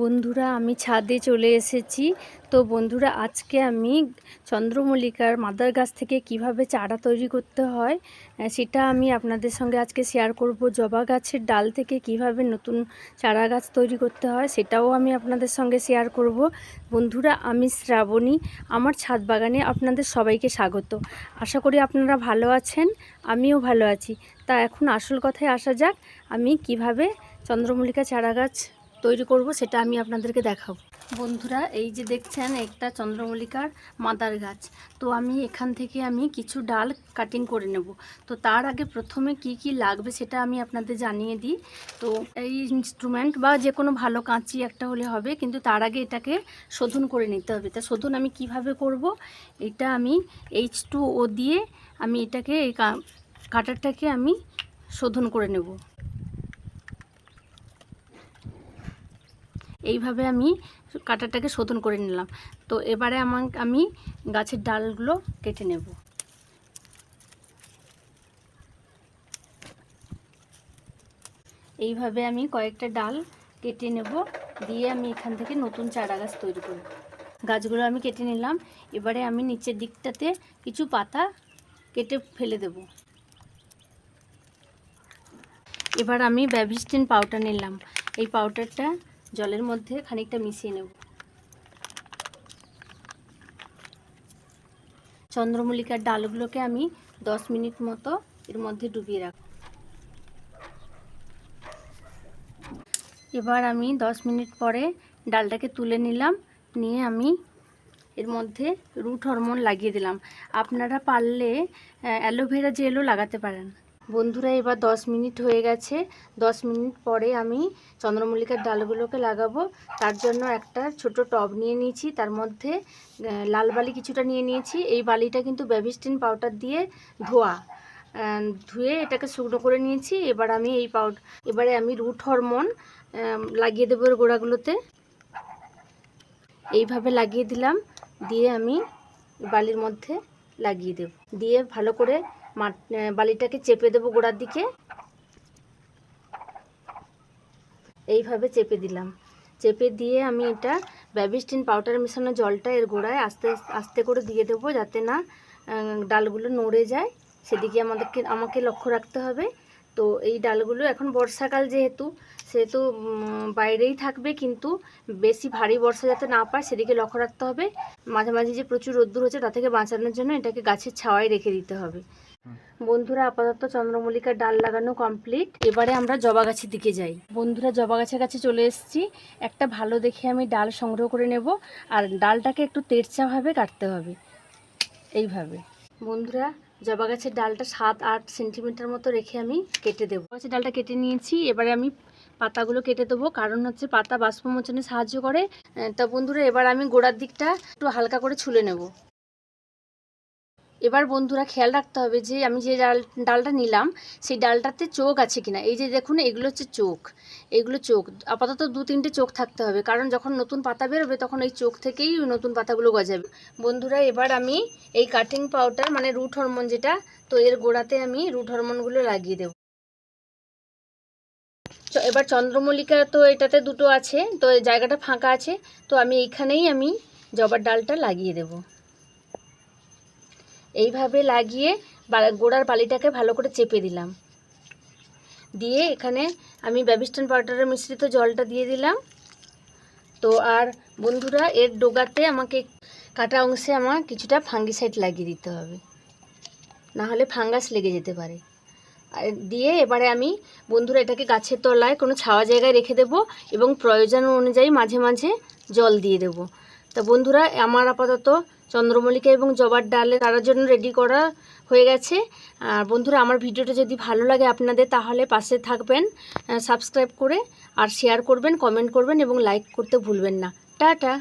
বন্ধুরা, আমি ছাদে চলে এসেছি। তো বন্ধুরা, আজকে আমি চন্দ্রমল্লিকার মাদার গাছ থেকে কীভাবে চারা তৈরি করতে হয় সেটা আমি আপনাদের সঙ্গে আজকে শেয়ার করব। জবা গাছের ডাল থেকে কীভাবে নতুন চারা গাছ তৈরি করতে হয়, সেটাও আমি আপনাদের সঙ্গে শেয়ার করব। বন্ধুরা, আমি শ্রাবণী, আমার ছাদ বাগানে আপনাদের সবাইকে স্বাগত। আশা করি আপনারা ভালো আছেন, আমিও ভালো আছি। তা এখন আসল কথায় আসা যাক, আমি কীভাবে চন্দ্রমল্লিকা চারা গাছ তৈরি করব, সেটা আমি আপনাদেরকে দেখাবো। বন্ধুরা, এই যে দেখছেন, একটা চন্দ্রমল্লিকার মাদার গাছ। তো আমি এখান থেকে আমি কিছু ডাল কাটিং করে নেব। তো তার আগে প্রথমে কি কি লাগবে সেটা আমি আপনাদের জানিয়ে দিই। তো এই ইনস্ট্রুমেন্ট বা যে কোনো ভালো কাঁচি একটা হলে হবে, কিন্তু তার আগে এটাকে শোধন করে নিতে হবে। তা শোধন আমি কীভাবে করব, এটা আমি এইচ টু ও দিয়ে আমি এটাকে এই কাটারটাকে আমি শোধন করে নেব। এইভাবে আমি কাটারটাকে শোধন করে নিলাম। তো এবারে আমার আমি গাছের ডালগুলো কেটে নেব। এইভাবে আমি কয়েকটা ডাল কেটে নেব, দিয়ে আমি এখান থেকে নতুন চারা গাছ তৈরি করব। গাছগুলো আমি কেটে নিলাম, এবারে আমি নিচের দিকটাতে কিছু পাতা কেটে ফেলে দেব। এবার আমি ব্যাভিস্টিন পাউডার নিলাম। এই পাউডারটা জলের মধ্যে খানিকটা মিশিয়ে নেব। চন্দ্রমল্লিকার ডালগুলোকে আমি দশ মিনিট মতো এর মধ্যে ডুবিয়ে রাখব। এবার আমি দশ মিনিট পরে ডালটাকে তুলে নিলাম, নিয়ে আমি এর মধ্যে রুট হরমোন লাগিয়ে দিলাম। আপনারা পারলে অ্যালোভেরা জেলও লাগাতে পারেন। বন্ধুরা, এবার দশ মিনিট হয়ে গেছে। দশ মিনিট পরে আমি চন্দ্রমল্লিকার ডালগুলোকে লাগাবো। তার জন্য একটা ছোট টব নিয়ে নিয়েছি। তার মধ্যে লাল বালি কিছুটা নিয়ে নিয়েছি। এই বালিটা কিন্তু ব্যাভিস্টিন পাউডার দিয়ে ধোয়া। ধুয়ে এটাকে শুকনো করে নিয়েছি। এবার আমি এই পাউডার এবারে আমি রুট হরমোন লাগিয়ে দেবো গোড়াগুলোতে। এইভাবে লাগিয়ে দিলাম। দিয়ে আমি বালির মধ্যে লাগিয়ে দেব। দিয়ে ভালো করে বালিটাকে চেপে দেবো গোড়ার দিকে। এইভাবে চেপে দিলাম। চেপে দিয়ে আমি এটা ব্যাবিস্টিন পাউডার মেশানো জলটা এর গোড়ায় আস্তে আস্তে করে দিয়ে দেবো যাতে না ডালগুলো নড়ে যায়। সেদিকে আমাদেরকে, আমাকে লক্ষ্য রাখতে হবে। তো এই ডালগুলো এখন বর্ষাকাল যেহেতু, সেহেতু বাইরেই থাকবে কিন্তু বেশি ভারী বর্ষা যাতে না পায় সেদিকে লক্ষ্য রাখতে হবে। মাঝে মাঝে যে প্রচুর রোদ্দুর হচ্ছে তা থেকে বাঁচানোর জন্য এটাকে গাছের ছাওয়ায় রেখে দিতে হবে। বন্ধুরা, আপাতত চন্দ্রমল্লিকার ডাল লাগানো কমপ্লিট। এবারে আমরা জবা গাছের দিকে যাই। বন্ধুরা, জবা গাছের কাছে চলে এসেছি। একটা ভালো দেখে আমি ডাল সংগ্রহ করে নেব। আর ডালটাকে একটু তেরচাভাবে কাটতে হবে। এইভাবে। বন্ধুরা জবা গাছের ডালটা সাত আট সেন্টিমিটার মতো রেখে আমি কেটে দেবো। গাছের ডালটা কেটে নিয়েছি, এবারে আমি পাতাগুলো কেটে দেবো। কারণ হচ্ছে পাতা বাষ্পমোচনে সাহায্য করে। তা বন্ধুরা, এবার আমি গোড়ার দিকটা একটু হালকা করে ছুলে নেব। এবার বন্ধুরা খেয়াল রাখতে হবে যে আমি যে ডাল, ডালটা নিলাম, সেই ডালটাতে চোখ আছে কিনা। এই যে দেখুন, এগুলো হচ্ছে চোখ। এগুলো চোখ। আপাতত দু তিনটে চোখ থাকতে হবে, কারণ যখন নতুন পাতা বেরোবে, তখন এই চোখ থেকেই নতুন পাতাগুলো গজাবে। বন্ধুরা, এবার আমি এই কাটিং পাউডার মানে রুট হরমোন যেটা, তো এর গোড়াতে আমি রুট হরমোনগুলো লাগিয়ে দেবো। এবার চন্দ্রমল্লিকা তো এটাতে দুটো আছে, তো জায়গাটা ফাঁকা আছে, তো আমি এইখানেই আমি জবার ডালটা লাগিয়ে দেব। এইভাবে লাগিয়ে গোড়ার বালিটাকে ভালো করে চেপে দিলাম। দিয়ে এখানে আমি ব্যাবিস্টন পাউডারের মিশ্রিত জলটা দিয়ে দিলাম। তো আর বন্ধুরা, এর ডোগাতে আমাকে কাটা অংশে আমার কিছুটা ফাঙ্গিসাইড লাগিয়ে দিতে হবে। না হলে ফাঙ্গাস লেগে যেতে পারে। আর দিয়ে এবারে আমি, বন্ধুরা, এটাকে গাছের তলায় কোনো ছাওয়া জায়গায় রেখে দেবো এবং প্রয়োজন অনুযায়ী মাঝে মাঝে জল দিয়ে দেবো। তা বন্ধুরা, আমার আপাতত চন্দ্রমল্লিকা এবং জবার ডালে তার জন্য রেডি করা হয়ে গেছে। আর বন্ধুরা, আমার ভিডিওটা যদি ভালো লাগে আপনাদের, তাহলে পাশে থাকবেন সাবস্ক্রাইব করে আর শেয়ার করবেন কমেন্ট করবেন এবং লাইক করতে ভুলবেন না। টাটা!